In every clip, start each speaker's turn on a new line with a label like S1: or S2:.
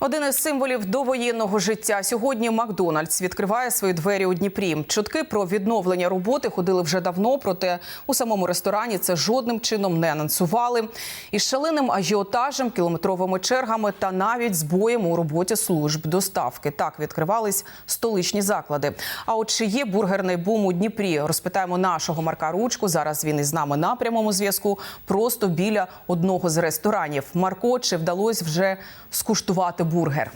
S1: Один із символів довоєнного життя сьогодні Макдональдс відкриває свої двері у Дніпрі. Чутки про відновлення роботи ходили вже давно, проте у самому ресторані це жодним чином не анонсували. Із шаленим ажіотажем, кілометровими чергами та навіть збоєм у роботі служб доставки. Так відкривались столичні заклади. А от чи є бургерний бум у Дніпрі? Розпитаємо нашого Марка Ручку. Зараз він із нами на прямому зв'язку, просто біля одного з ресторанів. Марко, чи вдалося вже скуштувати бургер?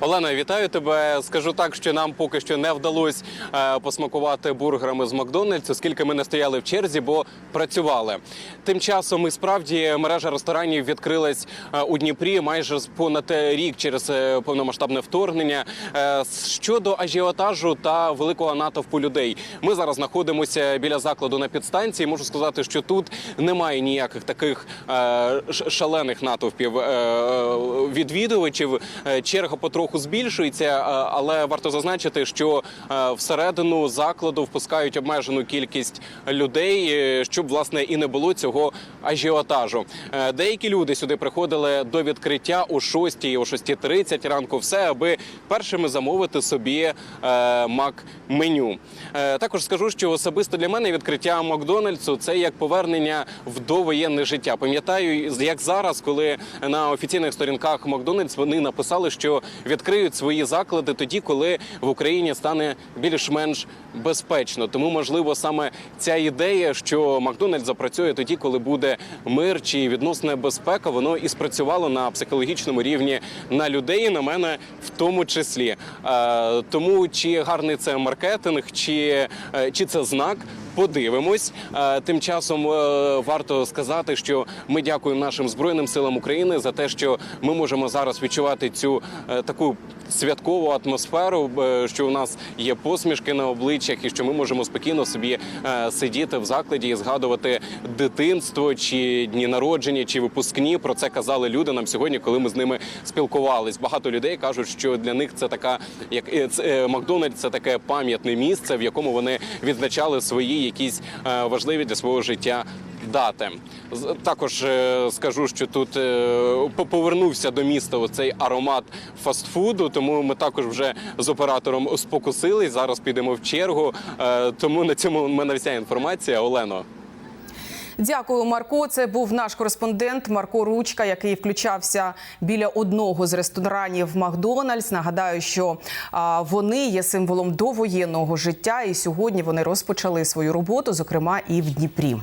S2: Олена, вітаю тебе. Скажу так, що нам поки що не вдалося е, посмакувати бургерами з Макдональдс, оскільки ми не стояли в черзі, бо працювали. Тим часом і справді мережа ресторанів відкрилась е, у Дніпрі майже понад рік через е, повномасштабне вторгнення. Щодо ажіотажу та великого натовпу людей, ми зараз знаходимося біля закладу на підстанції. Можу сказати, що тут немає ніяких таких шалених натовпів відвідувачів. Черга потроху збільшується, е, але варто зазначити, що е, всередину закладу впускають обмежену кількість людей, е, щоб власне і не було цього ажіотажу. Деякі люди сюди приходили до відкриття о 6, о 6.30 ранку, все аби першими замовити собі мак-меню. Е, Також скажу, що особисто для мене відкриття Макдональдсу це як повернення в довоєнне життя. Пам'ятаю, як зараз, коли на офіційних сторінках Макдональдс вони написали, що відкриють свої заклади тоді, коли в Україні стане більш-менш безпечно. Тому можливо саме ця ідея, що Макдональдс запрацює тоді, коли буде мир чи відносна безпека, воно і спрацювало на психологічному рівні на людей, і на мене в тому числі. Е, тому чи гарний це маркетинг, чи, е, чи це знак. Подивимось. Е, Тим часом е, варто сказати, що ми дякуємо нашим збройним силам України за те, що ми можемо зараз відчувати цю е, таку святкову атмосферу, що у нас є посмішки на обличчях, і що ми можемо спокійно собі сидіти в закладі і згадувати дитинство, чи дні народження, чи випускні. Про це казали люди нам сьогодні, коли ми з ними спілкувались. Багато людей кажуть, що для них це така, як це, Макдональдс, це таке пам'ятне місце, в якому вони відзначали свої якісь е, важливі для свого життя. Дати також е, скажу, що тут е, по- повернувся до міста оцей аромат фастфуду. Тому ми також вже з оператором спокусились. Зараз підемо в чергу. Тому на цьому в мене вся інформація. Олено.
S1: Дякую, Марко. Це був наш кореспондент Марко Ручка, який включався біля одного з ресторанів Макдональдс. Нагадаю, що вони є символом довоєнного життя, і сьогодні вони розпочали свою роботу, зокрема і в Дніпрі.